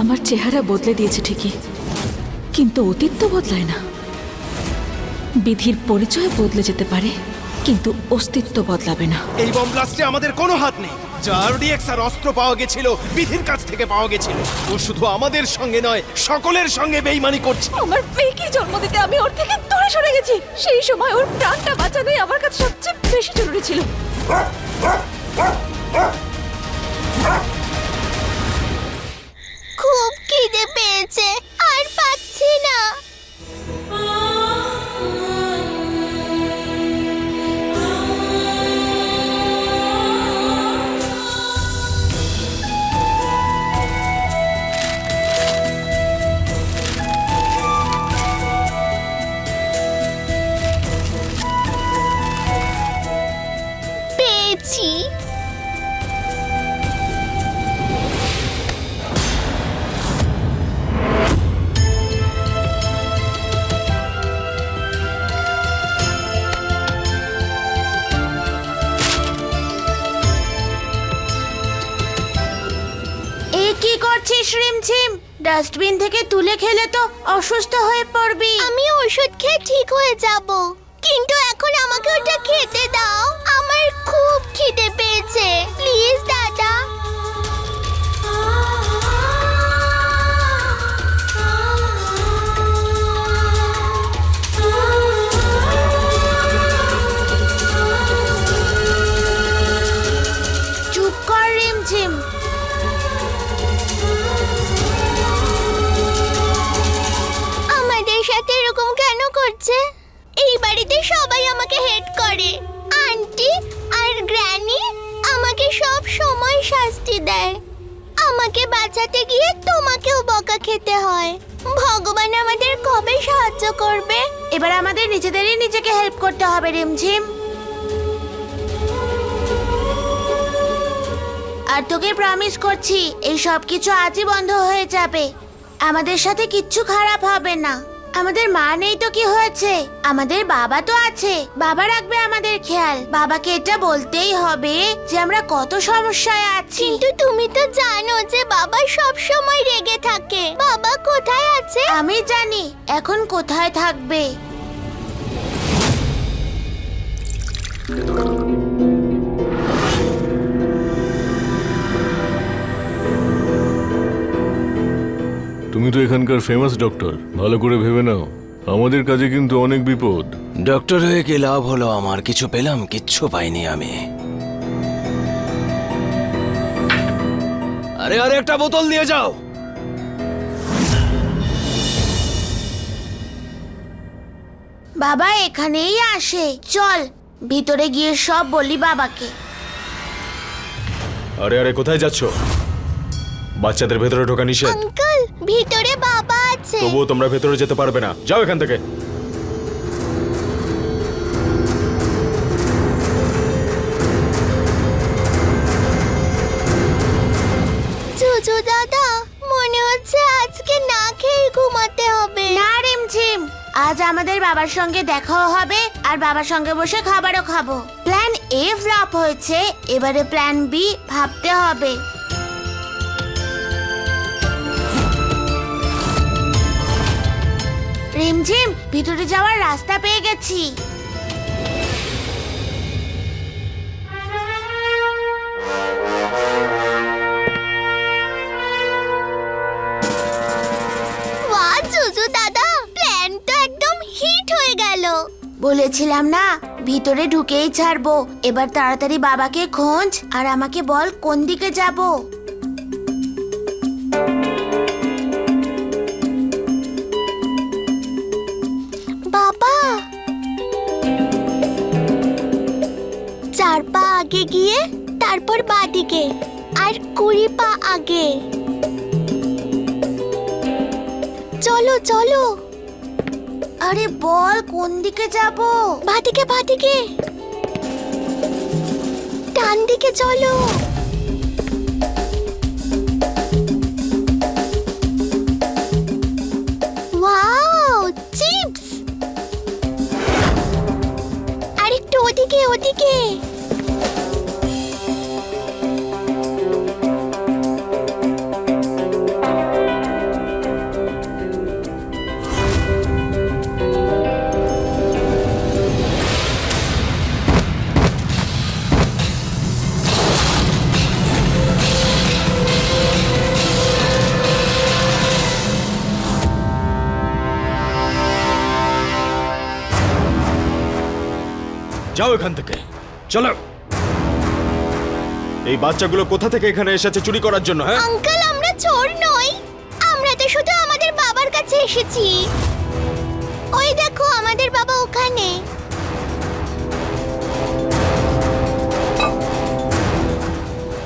আমার চেহারা বদলে দিয়েছে ঠিকই কিন্তু অতীত তো বদলায় না। বিধির পরিচয় বদলে যেতে পারে কিন্তু অস্তিত্ব বদলাবে না। এই বম ব্লাস্টে আমাদের কোনো হাত নেই। যার আর অস্ত্র পাওয়া গেছিল বিধির কাছ থেকে পাওয়া গেছিল। ও শুধু আমাদের সঙ্গে নয় সকলের সঙ্গে বেইমানি করছে। আমার মেয়েকে জন্ম দিতে আমি ওর থেকে দূরে সরে গেছি। সেই সময় ওর প্রাণটা বাঁচানোই আমার কাছে সবচেয়ে বেশি জরুরি ছিল। খিদে পেয়েছে কি করছিস, রিমঝিম? ডাস্টবিন থেকে তুলে খেলে তো অসুস্থ হয়ে পড়বি। আমি ওষুধ খেয়ে ঠিক হয়ে যাব। কিন্তু এখন আমাকে ওটা খেতে দাও। আমার খুব খিদে পেয়েছে। প্লিজ করছে? এই বাড়িতে সবাই আমাকে হেড করে। আন্টি আর গ্র্যানি আমাকে সব সময় শাস্তি দেয়। আমাকে বাঁচাতে গিয়ে তোমাকেও বকা খেতে হয়। ভগবান আমাদের কবে সাহায্য করবে? এবার আমাদের নিজেদেরই নিজেকে হেল্প করতে হবে, রিমঝিম। আর তোকে প্রমিস করছি, এই সব কিছু আজই বন্ধ হয়ে যাবে। আমাদের সাথে কিচ্ছু খারাপ হবে না। আমাদের মা নেই তো কি হয়েছে? আমাদের বাবা তো আছে। বাবা রাখবে আমাদের খেয়াল। বাবাকে এটা বলতেই হবে যে আমরা কত সমস্যায় আছি। কিন্তু তুমি তো জানো যে বাবা সব সময় রেগে থাকে। বাবা কোথায় আছে? আমি জানি। এখন কোথায় থাকবে? এখানকার ফেমাস ডক্টর ভালো করে ভেবে নাও। আমাদের কাজে কিন্তু অনেক বিপদ। ডক্টর হয়ে কি লাভ হলো আমার? কিছু পেলাম? কিচ্ছু পাইনি আমি। আরে আরে একটা বোতল দিয়ে যাও। বাবা এখানেই আসে। চল ভিতরে গিয়ে সব বলি বাবাকে। আরে আরে কোথায় যাচ্ছ? বাচ্চাদের ভেতরে ঢোকা নিষেধ। আঙ্কেল! ভিতরে বাবা আছে। তবুও তোমরা ভেতরে যেতে পারবে না। যাও এখান থেকে। জুজু দাদা মনে হচ্ছে আজকে না খেয়ে ঘুমাতে হবে। না রিমঝিম। আজ আমাদের বাবার সঙ্গে দেখাও হবে আর বাবার সঙ্গে বসে খাবারও খাব। প্ল্যান এ ফ্লপ হয়েছে এবারে প্ল্যান বি ভাবতে হবে। রিমঝিম ভিতরে যাওয়ার রাস্তা পেয়ে গেছি। জুজু দাদা প্ল্যান তো একদম হিট হয়ে গেল। বলেছিলাম না ভিতরে ঢুকেই ছাড়বো। এবার তাড়াতাড়ি বাবাকে খোঁজ আর আমাকে বল কোন দিকে যাব। আগে গিয়ে তারপর বাদিকে আর কুড়ি পা আগে। চলো চলো। আরে বল কোন দিকে যাব? বাদিকে বাদিকে। ডান দিকে চলো। যাও এখান থেকে। চলো। এই বাচ্চাগুলো কোথা থেকে এখানে এসেছে চুরি করার জন্য হ্যাঁ? আঙ্কেল আমরা চোর নই। আমরা তো শুধু আমাদের বাবার কাছে এসেছি। ওই দেখো আমাদের বাবা ওখানে।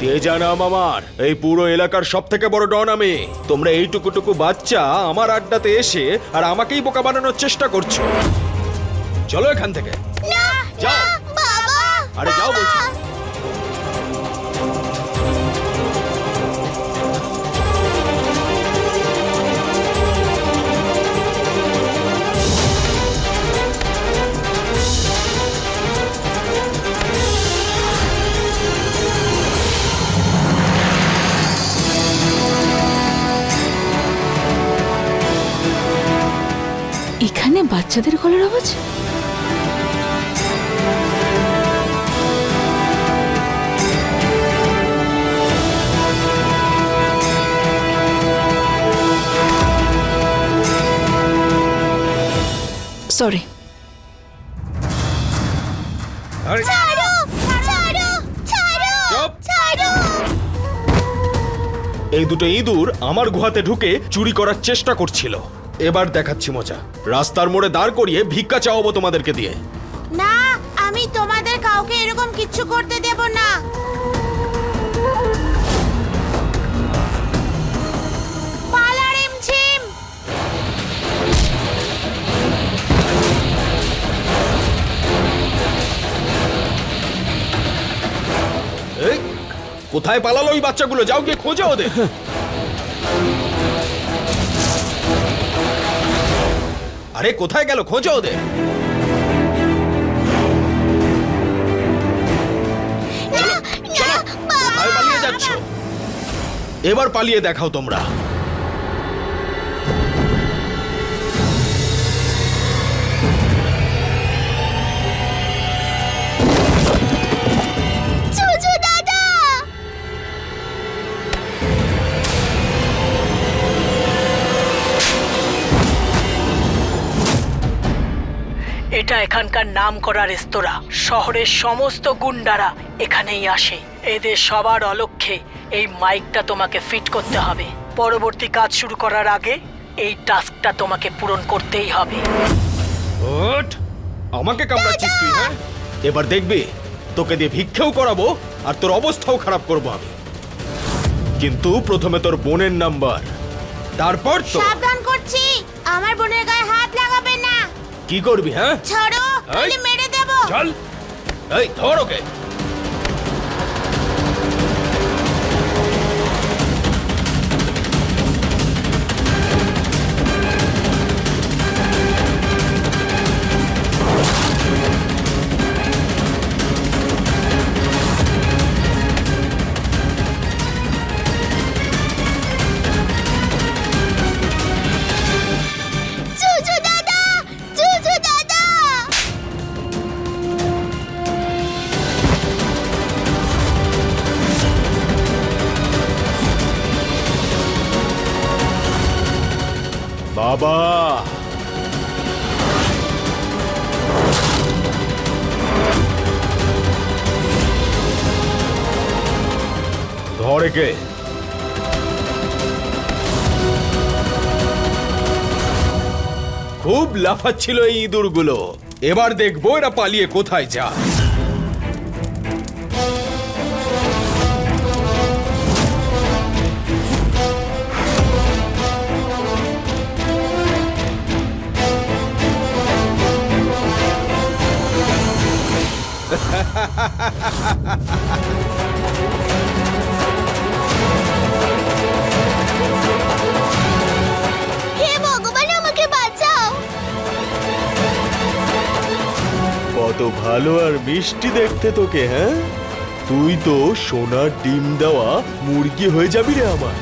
তেজা নাম আমার? এই পুরো এলাকার সব থেকে বড় ডন আমি। তোমরা এইটুকুটুকু বাচ্চা আমার আড্ডাতে এসে আর আমাকেই বোকা বানানোর চেষ্টা করছ। চলো এখান থেকে। আরে যাও বলছি। এখানে বাচ্চাদের গলার আওয়াজ সরি। আরে, ছাড়ো ছাড়ো ছাড়ো চুপ। ছাড়ো। এই দুটো ইঁদুর আমার গুহাতে ঢুকে চুরি করার চেষ্টা করছিল। এবার দেখাচ্ছি মজা। রাস্তার মোড়ে দাঁড় করিয়ে ভিক্ষা চাওয়াবো তোমাদেরকে দিয়ে। না আমি তোমাদের কাউকে এরকম কিচ্ছু করতে দেব না। কোথায় পালালো ওই বাচ্চাগুলো? যাও গিয়ে খোঁজো ওদের। আরে কোথায় গেল? খোঁজো ওদের। এবার পালিয়ে দেখাও তোমরা। এটা এখানকার নাম করা রেস্তোরাঁ। শহরের সমস্ত গুন্ডারা এখানেই আসে। এদের সবার অলক্ষ্যে এই মাইকটা তোমাকে ফিট করতে হবে। পরবর্তী কাজ শুরু করার আগে এই টাস্কটা তোমাকে পূরণ করতেই হবে। ওঠ! আমাকে কামড়াচ্ছিস তুই হ্যাঁ? এবার দেখবি তোকে দিয়ে ভিক্ষেও করাবো আর তোর অবস্থাও খারাপ করব আমি। কিন্তু প্রথমে তোর বোনের নাম্বার। তারপর তো সাবধান করছি! আমার বোনের গায়ে হাত কি করবি হ্যাঁ? ছাড়ো। তাহলে মেরে দেব। চল। এই ধর ওকে। বাবা। ধর একে। খুব লাফাচ্ছিল এই ইঁদুরগুলো। এবার দেখব এরা পালিয়ে কোথায় যায়। হে ভগবান, আমাকে বাঁচাও। কত ভালো আর মিষ্টি দেখতে তোকে হ্যাঁ? তুই তো সোনার ডিম দেওয়া মুরগি হয়ে যাবি রে আমার।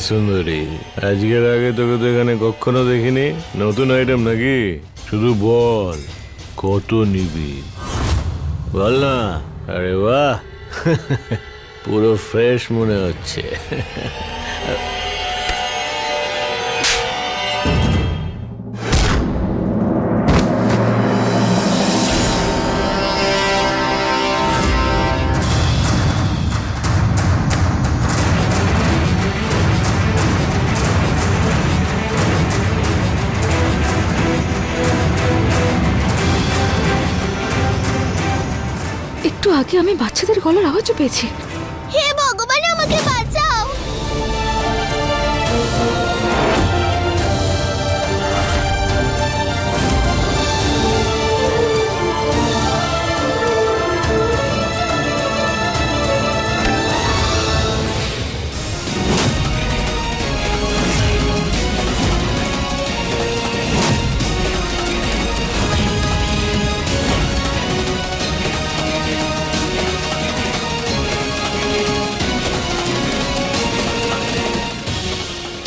সুন্দরী। আজকের আগে তোকে তো এখানে কখনো দেখিনি। নতুন আইটেম নাকি? শুধু বল, কত নিবি? বল না। আরে বাহ। পুরো ফ্রেশ মনে হচ্ছে। একটু আগে আমি বাচ্চাদের গলার আওয়াজও পেয়েছি।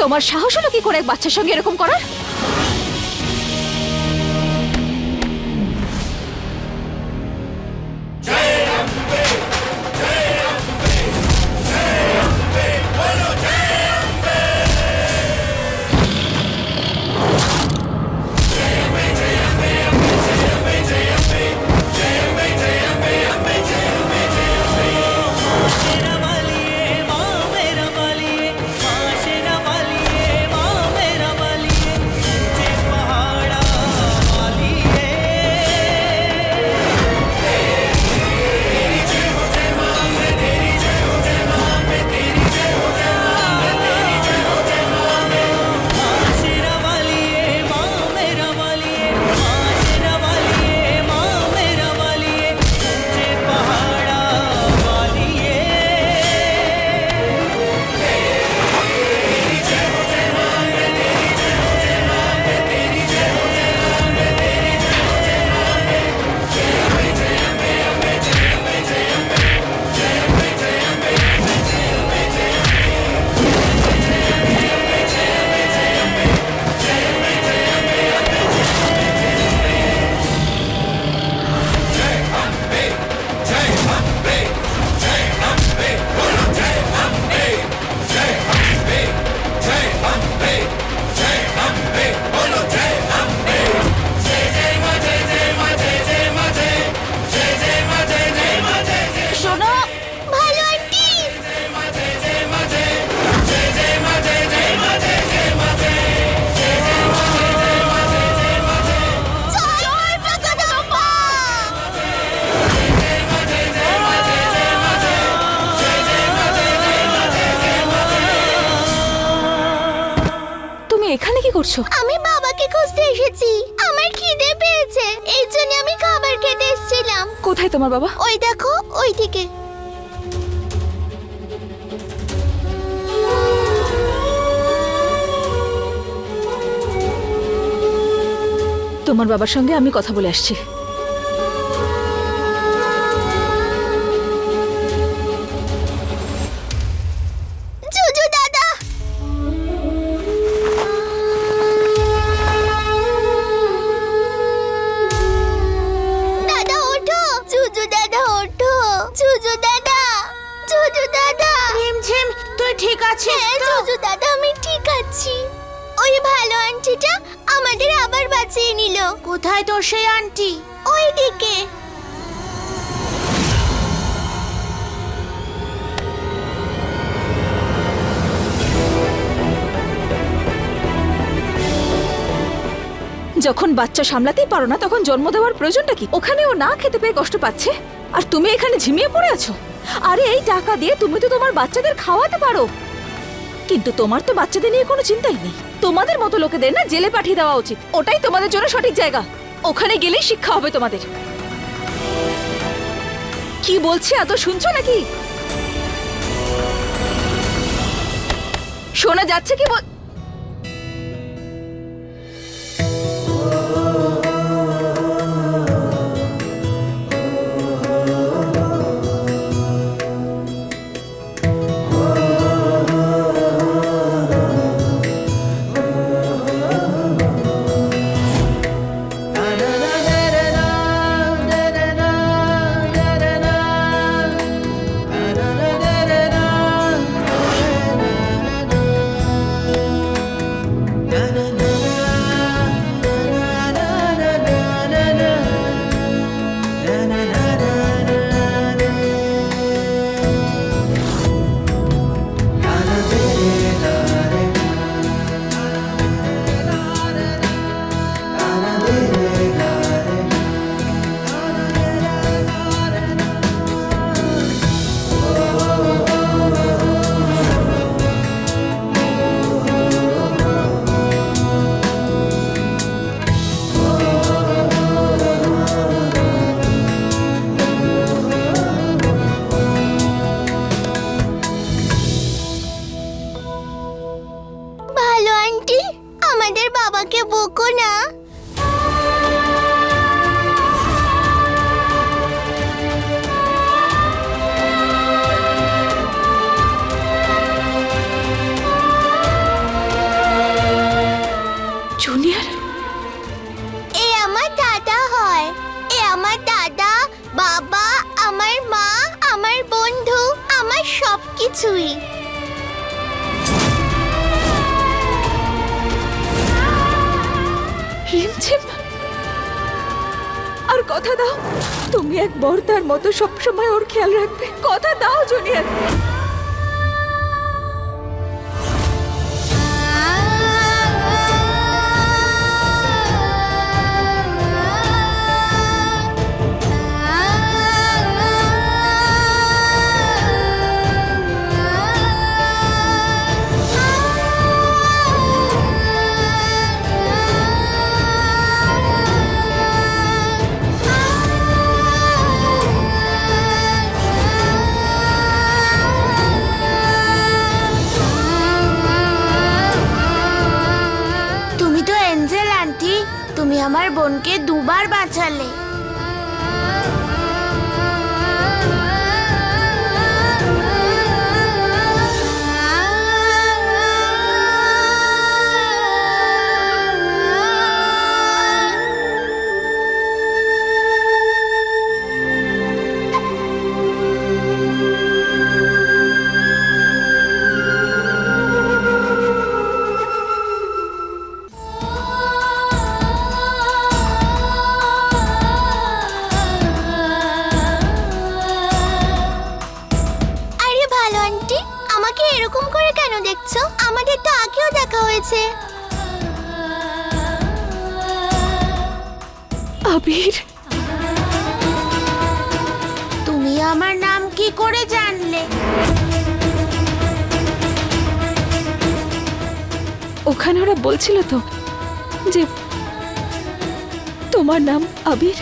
তোমার সাহস হলো কি করে এক বাচ্চার সঙ্গে এরকম করার? তোমার বাবা? ওই দেখো ওই দিকে। তোমার বাবার সঙ্গে আমি কথা বলে আসছি। সেই ওই দিকে যখন বাচ্চা সামলাতেই পারো না, তখন জন্ম দেওয়ার প্রয়োজনটা কি? ওখানে ও না খেতে পেয়ে কষ্ট পাচ্ছে? আর তুমি এখানে ঝিমিয়ে পড়ে আছো? আরে, এই টাকা দিয়ে তুমি তো তোমার বাচ্চাদের খাওয়াতে পারো। কিন্তু তোমার তো বাচ্চাদের নিয়ে কোনো চিন্তাই নেই। তোমাদের মতো লোকেদের না জেলে পাঠিয়ে দেওয়া উচিত। ওটাই তোমাদের জন্য সঠিক জায়গা। ওখানে গেলেই শিক্ষা হবে তোমাদের। কি বলছে এত শুনছো নাকি? শোনা যাচ্ছে কি বল মতো সবসময় ওর খেয়াল রাখবে। কথা দাও জুনিয়র ওখানে ওরা বলছিল তো যে তোমার নাম আবির।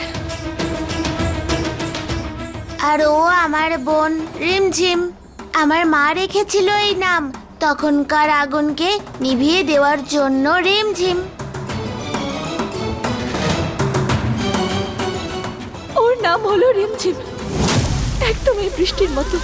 আর ও আমার বোন রিমঝিম। আমার মা রেখেছিল এই নাম। তখনকার আগুনকে নিভিয়ে দেওয়ার জন্য রিমঝিম। ওর নাম হলো রিমঝিম। একদম এই বৃষ্টির মতো।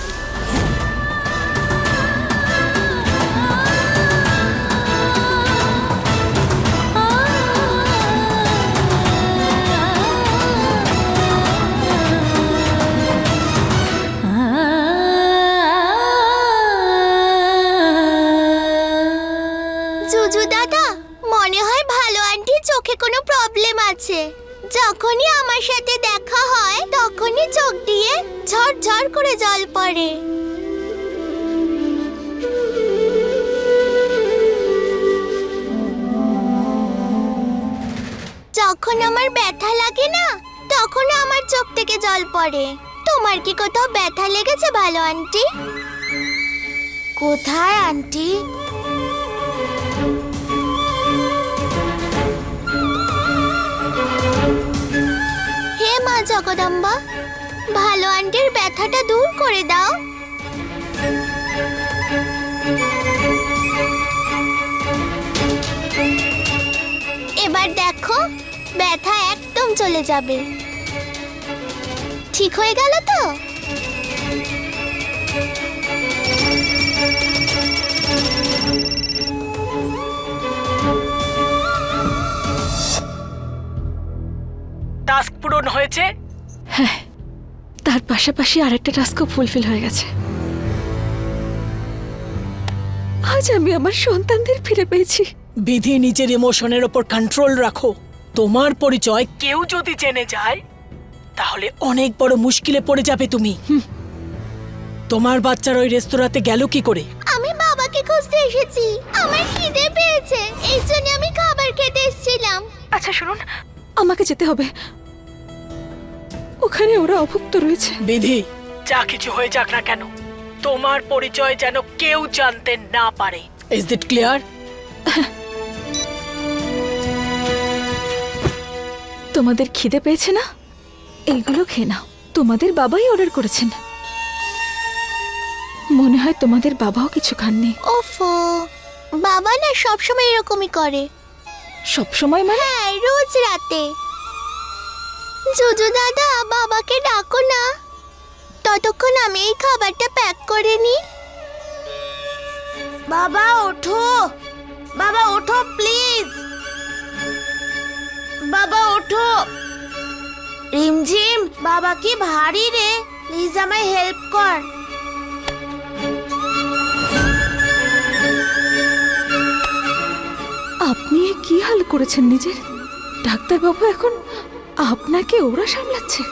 জুজু দাদা, মনে হয় ভালো আন্টি চোখে কোনো প্রবলেম আছে। যখনই আমার সাথে দেখা হয়, তখনই চোখ দিয়ে ঝরঝর করে জল পড়ে। যখন আমার ব্যথা লাগে না তখন আমার চোখ থেকে জল পড়ে। তোমার কি কোথাও ব্যথা লেগেছে ভালো আন্টি? কোথায় আন্টি? জগদম্বা, ভালো আন্টির ব্যথাটা দূর করে দাও। এবার দেখো, ব্যথা একদম চলে যাবে। ঠিক হয়ে গেল তো? টাস্ক পূরণ হয়েছে? হ্যাঁ তার পাশাপাশি আরেকটা টাস্কও ফুলফিল হয়ে গেছে। আজ আমি আমার সন্তানদের ফিরে পেয়েছি। বিধি নিজের ইমোশনের ওপর কন্ট্রোল রাখো। তোমার পরিচয় কেউ যদি জেনে যায় তাহলে অনেক বড় মুশকিলে পড়ে যাবে তুমি। তোমার বাচ্চার ওই রেস্তোরাঁতে গেল কি করে? আমি বাবাকে খুঁজতে এসেছি। আমার খিদে পেয়েছে। এই জন্য আমি খাবার খেতে এসেছিলাম। আচ্ছা শুনুন। আমাকে যেতে হবে। ওখানে ওরা অভুক্ত রয়েছে। বিধি যা কিছু হয়ে যাক না কেন তোমার পরিচয় যেন কেউ জানতে না পারে। ইজ ইট ক্লিয়ার তোমাদের খিদে পেয়েছে না? এইগুলো খেয়ে নাও। তোমাদের বাবাই অর্ডার করেছেন। মনে হয় তোমাদের বাবাও কিছু খাননি। ওফো বাবা না সবসময় এরকমই করে। সবসময় মানে? হ্যাঁ রোজ রাতে। জুজু দাদা বাবাকে ডাকো না। ততক্ষণ আমি এই খাবারটা প্যাক করে নিই। বাবা ওঠো। বাবা ওঠো প্লিজ বাবা ওঠো। রিমঝিম বাবা কি ভারী রে। প্লিজ আমায় হেল্প কর। আপনি কি হাল করেছেন নিজের? ডাক্তারবাবু এখন আপনাকে ওরা সামলাচ্ছে।